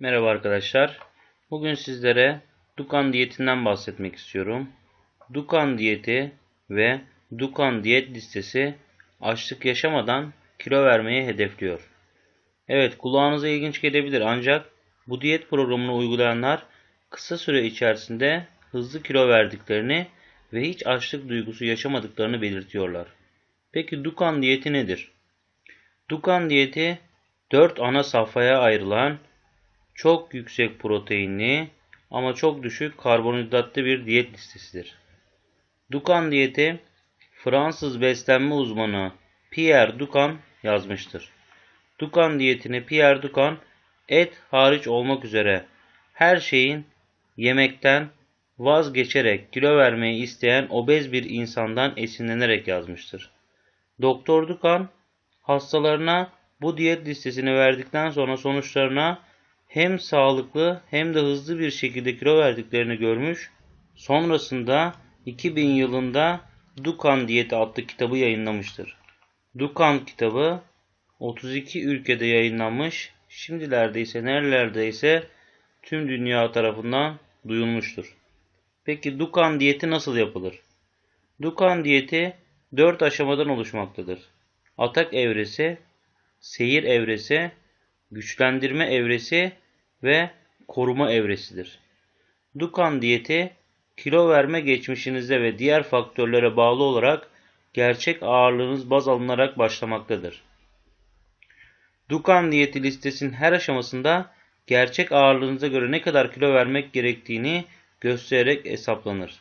Merhaba arkadaşlar. Bugün sizlere Dukan diyetinden bahsetmek istiyorum. Dukan diyeti ve Dukan diyet listesi açlık yaşamadan kilo vermeyi hedefliyor. Evet kulağınıza ilginç gelebilir ancak bu diyet programını uygulayanlar kısa süre içerisinde hızlı kilo verdiklerini ve hiç açlık duygusu yaşamadıklarını belirtiyorlar. Peki Dukan diyeti nedir? Dukan diyeti 4 ana safhaya ayrılan çok yüksek proteinli ama çok düşük karbonhidratlı bir diyet listesidir. Dukan diyeti Fransız beslenme uzmanı Pierre Dukan yazmıştır. Dukan diyetini Pierre Dukan et hariç olmak üzere her şeyin yemekten vazgeçerek kilo vermeyi isteyen obez bir insandan esinlenerek yazmıştır. Doktor Dukan hastalarına bu diyet listesini verdikten sonra sonuçlarına hem sağlıklı hem de hızlı bir şekilde kilo verdiklerini görmüş. Sonrasında 2000 yılında Dukan Diyeti adlı kitabı yayınlamıştır. Dukan kitabı 32 ülkede yayınlanmış. Şimdilerde ise nerelerde ise tüm dünya tarafından duyulmuştur. Peki Dukan diyeti nasıl yapılır? Dukan diyeti 4 aşamadan oluşmaktadır. Atak evresi, seyir evresi, güçlendirme evresi ve koruma evresidir. Dukan diyeti kilo verme geçmişinizde ve diğer faktörlere bağlı olarak gerçek ağırlığınız baz alınarak başlamaktadır. Dukan diyeti listesinin her aşamasında gerçek ağırlığınıza göre ne kadar kilo vermek gerektiğini göstererek hesaplanır.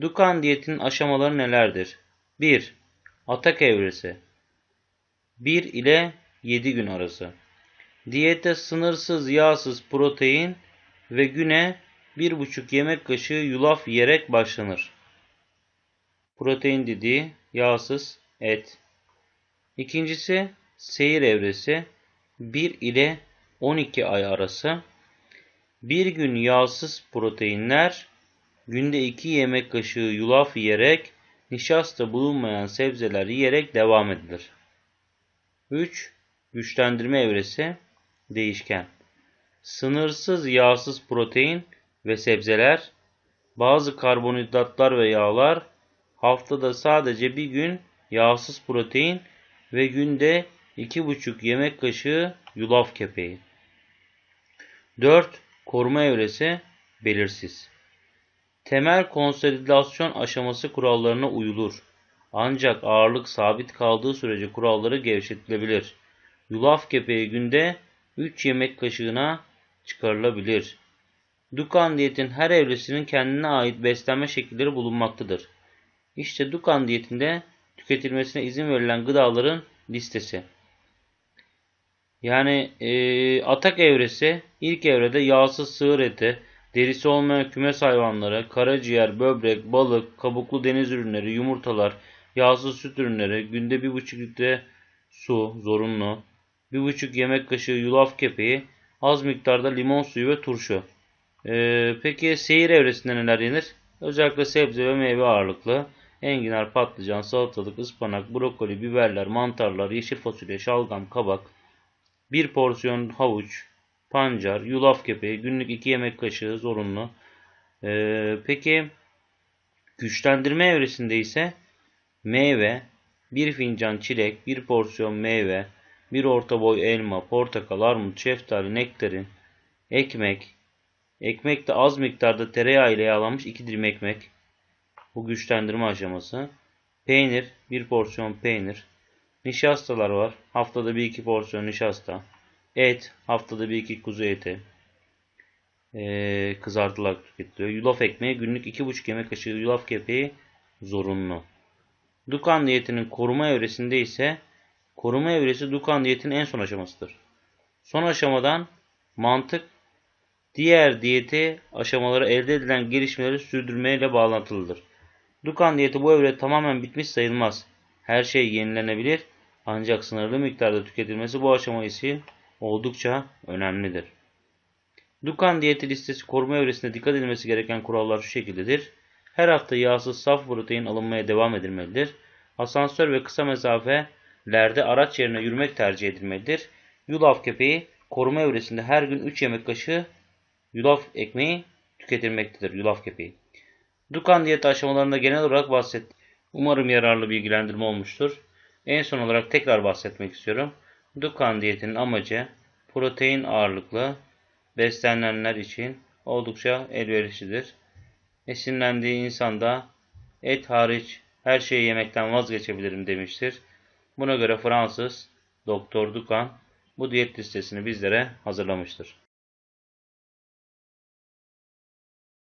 Dukan diyetinin aşamaları nelerdir? 1. Atak evresi 1 ile 7 gün arası. Diyete sınırsız yağsız protein ve güne 1,5 yemek kaşığı yulaf yiyerek başlanır. Protein dediği yağsız et. İkincisi seyir evresi 1 ile 12 ay arası. Bir gün yağsız proteinler, günde 2 yemek kaşığı yulaf yiyerek, nişasta bulunmayan sebzeler yiyerek devam edilir. 3. Güçlendirme evresi değişken. Sınırsız yağsız protein ve sebzeler, bazı karbonhidratlar ve yağlar, haftada sadece bir gün yağsız protein ve günde 2,5 yemek kaşığı yulaf kepeği. 4. Koruma evresi belirsiz. Temel konsolidasyon aşaması kurallarına uyulur. Ancak ağırlık sabit kaldığı sürece kuralları gevşetilebilir. Yulaf kepeği günde 3 yemek kaşığına çıkarılabilir. Dukan diyetin her evresinin kendine ait beslenme şekilleri bulunmaktadır. İşte Dukan diyetinde tüketilmesine izin verilen gıdaların listesi. Yani e, atak evresi ilk evrede yağsız sığır eti, derisi olmayan kümes hayvanları, karaciğer, böbrek, balık, kabuklu deniz ürünleri, yumurtalar, yağsız süt ürünleri, günde 1,5 litre su zorunlu, 1,5 yemek kaşığı yulaf kepeği, az miktarda limon suyu ve turşu. Ee, peki seyir evresinde neler yenir? Özellikle sebze ve meyve ağırlıklı. Enginar, patlıcan, salatalık, ıspanak, brokoli, biberler, mantarlar, yeşil fasulye, şalgam, kabak, bir porsiyon havuç, pancar, yulaf kepeği, günlük 2 yemek kaşığı zorunlu. Ee, peki güçlendirme evresinde ise meyve, bir fincan çilek, bir porsiyon meyve, bir orta boy elma, portakal, armut, şeftali, nektarin, ekmek, ekmek de az miktarda tereyağı ile yağlanmış 2 dilim ekmek. Bu güçlendirme aşaması. Peynir, bir porsiyon peynir. Nişastalar var. Haftada bir iki porsiyon nişasta. Et, haftada bir iki kuzu eti. Ee, kızartılarak tüketiliyor. Yulaf ekmeği günlük 2,5 yemek kaşığı yulaf kepeği zorunlu. Dukan diyetinin koruma evresinde ise koruma evresi Dukan diyetinin en son aşamasıdır. Son aşamadan mantık diğer diyeti aşamaları elde edilen gelişmeleri sürdürmeyle bağlantılıdır. Dukan diyeti bu evre tamamen bitmiş sayılmaz. Her şey yenilenebilir ancak sınırlı miktarda tüketilmesi bu aşama için oldukça önemlidir. Dukan diyeti listesi koruma evresinde dikkat edilmesi gereken kurallar şu şekildedir. Her hafta yağsız saf protein alınmaya devam edilmelidir. Asansör ve kısa mesafelerde araç yerine yürümek tercih edilmelidir. Yulaf kepeği koruma evresinde her gün 3 yemek kaşığı yulaf ekmeği tüketilmektedir. Yulaf kepeği. Dukan diyeti aşamalarında genel olarak bahsettim. Umarım yararlı bilgilendirme olmuştur. En son olarak tekrar bahsetmek istiyorum. Dukan diyetinin amacı protein ağırlıklı beslenenler için oldukça elverişlidir. Esinlendiği insan da et hariç her şeyi yemekten vazgeçebilirim demiştir. Buna göre Fransız Doktor Dukan bu diyet listesini bizlere hazırlamıştır.